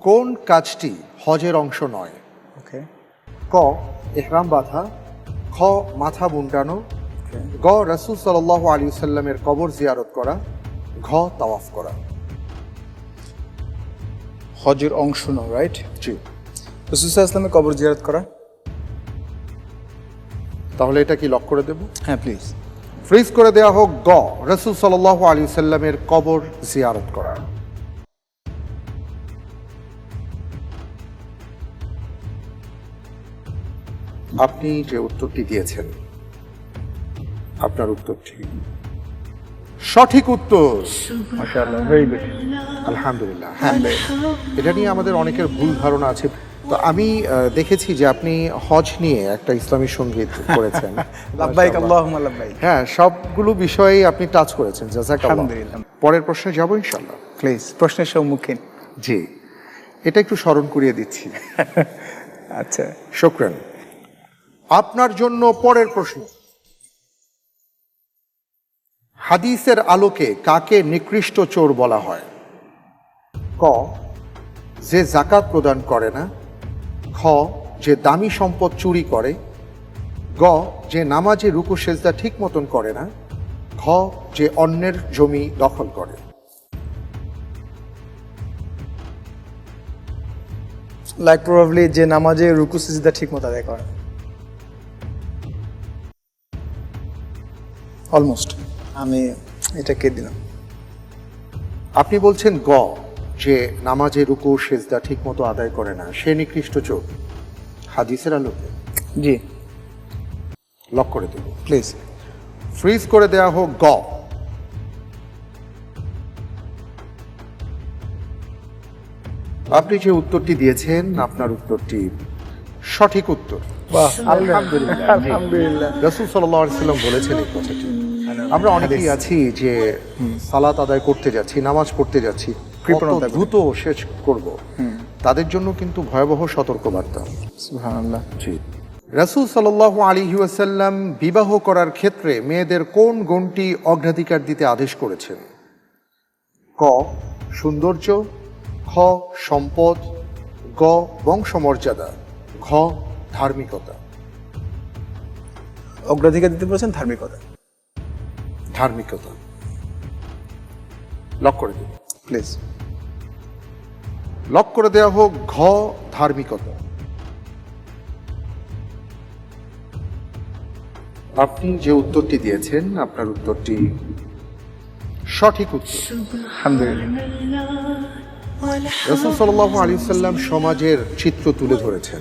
কোন কাজটি হজের অংশ নয়? ওকে। ক এহরাম বাঁধা। খ মাথা বুনটানো গ রাসুল সাল্লাহ আলী সাল্লামের কবর জিয়ারত করা। ঘ তাওয়াফ করা। হজের অংশ নয় রাইট জি। ইসলামের কবর জিয়ারত করা? তাহলে এটা কি লক করে দেব? হ্যাঁ প্লিজ ফ্রিজ করে দেওয়া হোক। গ রসুল সাল্লাহ আলী সাল্লামের কবর জিয়ারত করা। আপনি যে উত্তরটি দিয়েছেন আপনার সঠিক উত্তর। মাশাআল্লাহ ভেরি গুড আলহামদুলিল্লাহ হ্যাঁ এটা নিয়ে আমাদের অনেকের ভুল ধারণা আছে। তো আমি দেখেছি যে আপনি হজ নিয়ে একটা ইসলামী সংগীত করেছেন। লাব্বাইক আল্লাহুম্মা লাব্বাইক। হ্যাঁ সবগুলো বিষয়েই আপনি টাচ করেছেন আলহামদুলিল্লাহ। পরের প্রশ্নে যাব ইনশাল্লাহ প্লিজ প্রশ্নের সম্মুখীন। জি এটা একটু স্মরণ করিয়ে দিচ্ছি। আচ্ছা। শুক্রান আপনার জন্য পরের প্রশ্ন। হাদিসের আলোকে কাকে নিকৃষ্ট চোর বলা হয়? ক, যে জাকাত প্রদান করে না। খ, যে দামি সম্পদ চুরি করে। গ, যে নামাজে রুকু সেজদা ঠিক মতন করে না। ঘ, যে অন্যের জমি দখল করে। লাইক প্রবাবলি যে নামাজে রুকু সিজদা ঠিক মতো আদায় করে। অলমোস্ট আমি এটাকে দিলাম? আপনি বলছেন গ যে নামাজে রুকু সেজদা ঠিক মতো আদায় করে না। সে নিকৃষ্ট চোর হাদিসের আলোকে। জি। লক করে দেব। প্লিজ ফ্রিজ করে দেওয়া হোক গ। আপনি যে উত্তরটি দিয়েছেন আপনার উত্তরটি সঠিক উত্তর। আলহামদুলিল্লাহ। রসুল সাল্লাম বলেছেন এই কথাটি। আমরা অনেকেই আছি যে সালাত আদায় করতে যাচ্ছি নামাজ পড়তে যাচ্ছি কৃপণতা দ্রুত শেষ করব। তাদের জন্য কিন্তু ভয়াবহ সতর্কবার্তা। সুবহানাল্লাহ। জি। রাসুল সাল্লাহ আলী ওয়াসাল্লাম বিবাহ করার ক্ষেত্রে মেয়েদের কোন গুণটি অগ্রাধিকার দিতে আদেশ করেছেন? ক সৌন্দর্য খ সম্পদ গ বংশমর্যাদা ঘ ধার্মিকতা। অগ্রাধিকার দিতে বলেছেন ধার্মিকতা। ধার্মিকতা। লক করে দিন। প্লিজ লক করে দেওয়া হোক ঘ ধার্মিকতা। আপনি যে উত্তরটি দিয়েছেন আপনার উত্তরটি সঠিক উত্তর। আলহামদুলিল্লাহ। রসুল সাল্লাহ আলী সাল্লাম সমাজের চিত্র তুলে ধরেছেন।